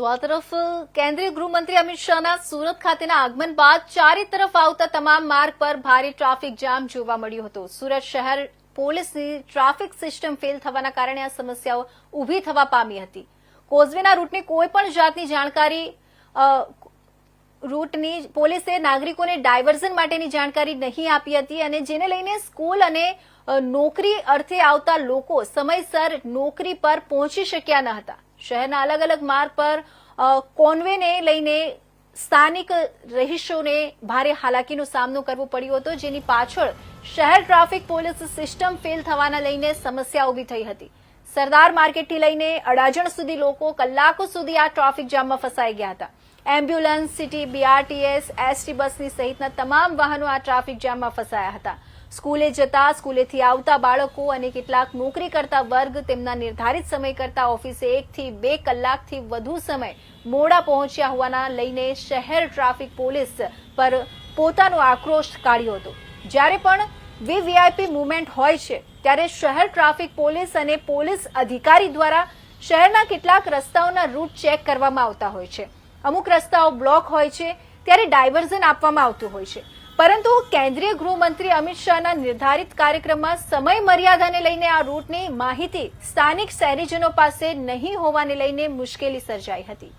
તો આ તરફ કેન્દ્રીય ગૃહમંત્રી અમિત શાહના સુરત ખાતેના આગમન બાદ ચારે તરફ આવતા તમામ માર્ગ પર ભારે ટ્રાફિક જામ જોવા મળ્યો હતો. સુરત શહેર પોલીસની ટ્રાફિક સિસ્ટમ ફેલ થવાના કારણે આ સમસ્યાઓ ઊભી થવા પામી હતી. કોઝવેના રૂટની કોઈપણ જાતની જાણકારી રૂટની પોલીસે નાગરિકોને ડાયવર્ઝન માટેની જાણકારી નહીં આપી હતી અને જેને લઈને સ્કૂલ અને નોકરી અર્થે આવતા લોકો સમયસર નોકરી પર પહોંચી શક્યા ન હતા. શહેરના અલગ અલગ માર્ગ પર કોન્વેને લઈને સ્થાનિક રહીશોને ભારે હાલાકીનો સામનો કરવો પડ્યો હતો, જેની પાછળ શહેર ટ્રાફિક પોલીસ સિસ્ટમ ફેલ થવાના લઈને સમસ્યા ઊભી થઈ હતી. સરદાર માર્કેટથી લઈને અડાજણ સુધી લોકો કલાકો સુધી આ ટ્રાફિક જામમાં ફસાઈ ગયા હતા. એમ્બ્યુલન્સ, સિટી, બીઆરટીએસ, એસટી બસની સહિતના તમામ વાહનો આ ટ્રાફિક જામમાં ફસાયા હતા. સ્કૂલે જતા, સ્કૂલેથી આવતા બાળકો અને કેટલાક નોકરી કરતા વર્ગ તેમના નિર્ધારિત સમય કરતા ઓફિસે એકથી બે કલાકથી વધુ સમય મોડા પહોંચ્યા હોવાના લઈને શહેર ટ્રાફિક પોલીસ પર પોતાનો આક્રોશ કાઢ્યો હતો. જ્યારે પણ વીવીઆઈપી મુવમેન્ટ હોય છે, ત્યારે શહેર ટ્રાફિક પોલીસ અને પોલીસ અધિકારી દ્વારા શહેરના કેટલાક રસ્તાઓના રૂટ ચેક કરવામાં આવતા હોય છે. અમુક રસ્તાઓ બ્લોક હોય છે, ત્યારે ડાયવર્ઝન આપવામાં આવતું હોય છે. પરંતુ કેન્દ્રીય ગૃહમંત્રી અમિત શાહના નિર્ધારિત કાર્યક્રમમાં સમય મર્યાદાને લઈને આ રૂટની માહિતી સ્થાનિક શહેરીજનો પાસે નહીં હોવાને લઈને મુશ્કેલી સર્જાઈ હતી.